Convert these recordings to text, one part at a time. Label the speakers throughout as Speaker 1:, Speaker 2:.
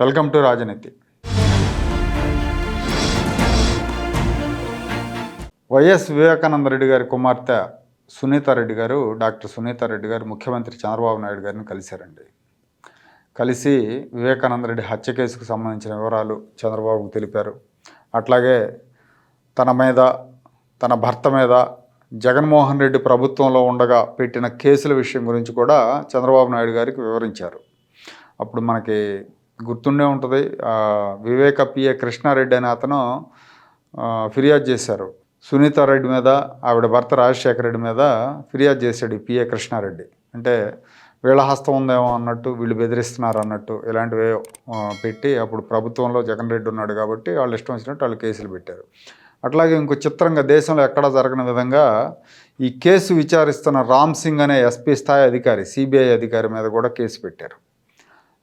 Speaker 1: Welcome to Rajaneeti. YS Vivekananda Reddy గారి కుమార్తె సునీతారెడ్డి గారు డాక్టర్ సునీతారెడ్డి గారు ముఖ్యమంత్రి చంద్రబాబు నాయుడు గారిని కలిశారండి. కలిసి వివేకానంద రెడ్డి హత్య కేసుకు సంబంధించిన వివరాలు చంద్రబాబుకు తెలిపారు. అట్లాగే తన మీద తన భర్త మీద జగన్మోహన్ రెడ్డి ప్రభుత్వంలో ఉండగా పెట్టిన కేసుల విషయం గురించి కూడా చంద్రబాబు నాయుడు గారికి వివరించారు. అప్పుడు మనకి గుర్తుండే ఉంటుంది. వివేక పిఏ కృష్ణారెడ్డి అనే అతను ఫిర్యాదు చేశారు. సునీతారెడ్డి మీద ఆవిడ భర్త రాజశేఖర రెడ్డి మీద ఫిర్యాదు చేశాడు ఈ పిఏ కృష్ణారెడ్డి. అంటే వీళ్ళ హస్తం ఉందేమో అన్నట్టు వీళ్ళు బెదిరిస్తున్నారు అన్నట్టు ఇలాంటివి పెట్టి అప్పుడు ప్రభుత్వంలో జగన్ రెడ్డి ఉన్నాడు కాబట్టి వాళ్ళు ఇష్టం వచ్చినట్టు వాళ్ళు కేసులు పెట్టారు. అట్లాగే ఇంకో చిత్రంగా దేశంలో ఎక్కడా జరగని విధంగా ఈ కేసు విచారిస్తున్న రామ్ సింగ్ అనే ఎస్పీ స్థాయి అధికారి సిబిఐ అధికారి మీద కూడా కేసు పెట్టారు.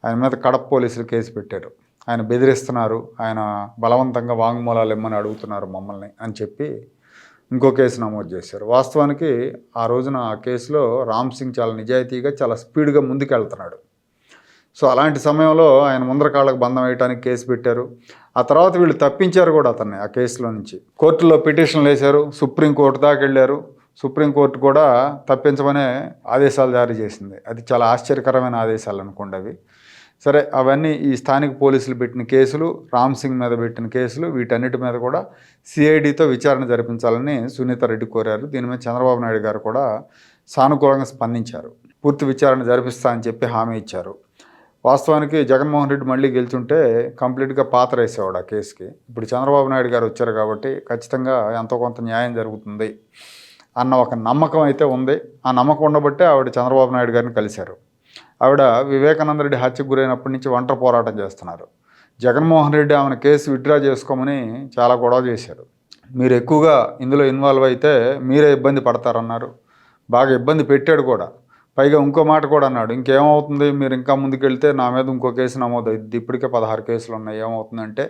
Speaker 1: ఆయన మీద కడప పోలీసులు కేసు పెట్టారు. ఆయన బెదిరిస్తున్నారు ఆయన బలవంతంగా వాంగ్మూలాలు ఇమ్మని అడుగుతున్నారు మమ్మల్ని అని చెప్పి ఇంకో కేసు నమోదు చేశారు. వాస్తవానికి ఆ రోజున ఆ కేసులో రామ్ సింగ్ చాలా నిజాయితీగా చాలా స్పీడ్గా ముందుకెళ్తున్నాడు. సో అలాంటి సమయంలో ఆయన ముందర కాళ్ళకు బంధం వేయడానికి కేసు పెట్టారు. ఆ తర్వాత వీళ్ళు తప్పించారు కూడా అతన్ని ఆ కేసులో నుంచి. కోర్టులో పిటిషన్లు వేశారు సుప్రీంకోర్టు దాకా వెళ్ళారు. సుప్రీంకోర్టు కూడా తప్పించమనే ఆదేశాలు జారీ చేసింది. అది చాలా ఆశ్చర్యకరమైన ఆదేశాలు అనుకోండి అవి. సరే అవన్నీ ఈ స్థానిక పోలీసులు పెట్టిన కేసులు రామ్ సింగ్ మీద పెట్టిన కేసులు వీటన్నిటి మీద కూడా సిఐడితో విచారణ జరిపించాలని సునీత రెడ్డి కోరారు. దీని మీద చంద్రబాబు నాయుడు గారు కూడా సానుకూలంగా స్పందించారు. పూర్తి విచారణ జరిపిస్తా అని చెప్పి హామీ ఇచ్చారు. వాస్తవానికి జగన్మోహన్ రెడ్డి మళ్ళీ గెలుచుంటే కంప్లీట్గా పాత్ర వేసేవాడు ఆ కేసుకి. ఇప్పుడు చంద్రబాబు నాయుడు గారు వచ్చారు కాబట్టి ఖచ్చితంగా ఎంతో కొంత న్యాయం జరుగుతుంది అన్న ఒక నమ్మకం అయితే ఉంది. ఆ నమ్మకం ఉండబట్టే ఆవిడ చంద్రబాబు నాయుడు గారిని కలిశారు. ఆవిడ వివేకానంద రెడ్డి హత్యకు గురైనప్పటి నుంచి ఒంటరి పోరాటం చేస్తున్నారు. జగన్మోహన్ రెడ్డి ఆమెను కేసు విత్డ్రా చేసుకోమని చాలా గొడవ చేశారు. మీరు ఎక్కువగా ఇందులో ఇన్వాల్వ్ అయితే మీరే ఇబ్బంది పడతారన్నారు. బాగా ఇబ్బంది పెట్టాడు కూడా. పైగా ఇంకో మాట కూడా అన్నాడు. ఇంకేమవుతుంది? మీరు ఇంకా ముందుకెళ్తే నా మీద ఇంకో కేసు నమోదు అయింది ఇప్పటికే పదహారు కేసులు ఉన్నాయి. ఏమవుతుందంటే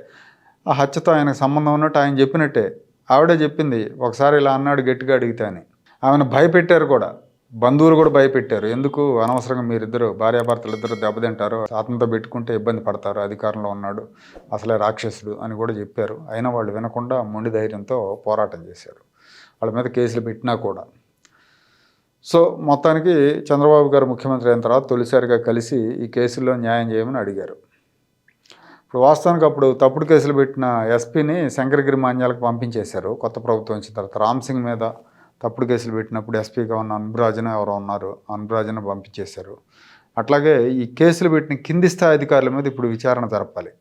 Speaker 1: ఆ హత్యతో ఆయనకు సంబంధం ఉన్నట్టు ఆయన చెప్పినట్టే. ఆవిడే చెప్పింది. ఒకసారి ఇలా అన్నాడు గట్టిగా అడిగితే అని. ఆమెను భయపెట్టారు కూడా. బంధువులు కూడా భయపెట్టారు. ఎందుకు? అనవసరంగా మీరిద్దరు భార్యాభర్తలు ఇద్దరు దెబ్బతింటారు. ఆత్మతో పెట్టుకుంటే ఇబ్బంది పడతారు. అధికారంలో ఉన్నాడు. అసలే రాక్షసుడు అని కూడా చెప్పారు. అయినా వాళ్ళు వినకుండా మొండి ధైర్యంతో పోరాటం చేశారు. వాళ్ళ మీద కేసులు పెట్టినా కూడా. సో మొత్తానికి చంద్రబాబు గారు ముఖ్యమంత్రి అయిన తర్వాత తొలిసారిగా కలిసి ఈ కేసుల్లో న్యాయం చేయమని అడిగారు. ఇప్పుడు వాస్తవానికి అప్పుడు తప్పుడు కేసులు పెట్టిన ఎస్పీని శంకరగిరి మాన్యాలకు పంపించేశారు. కొత్త ప్రభుత్వం వచ్చిన తర్వాత రామ్ సింగ్ మీద తప్పుడు కేసులు పెట్టినప్పుడు ఎస్పీగా ఉన్న అనురాజన ఎవరో ఉన్నారు. అనురాజన పంపించేశారు. అట్లాగే ఈ కేసులు పెట్టిన కింది స్థాయి అధికారుల మీద ఇప్పుడు విచారణ జరపాలి.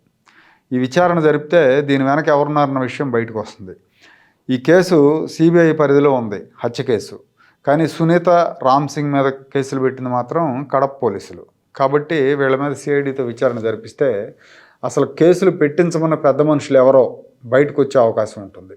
Speaker 1: ఈ విచారణ జరిపితే దీని వెనక ఎవరున్నారన్న విషయం బయటకు వస్తుంది. ఈ కేసు సిబిఐ పరిధిలో ఉంది హత్య కేసు. కానీ సునీత రామ్ సింగ్ మీద కేసులు పెట్టింది మాత్రం కడప పోలీసులు. కాబట్టి వీళ్ళ మీద సిఐడితో విచారణ జరిపిస్తే అసలు కేసులు పెట్టించమన్న పెద్ద మనుషులు ఎవరో బయటకు వచ్చే అవకాశం ఉంటుంది.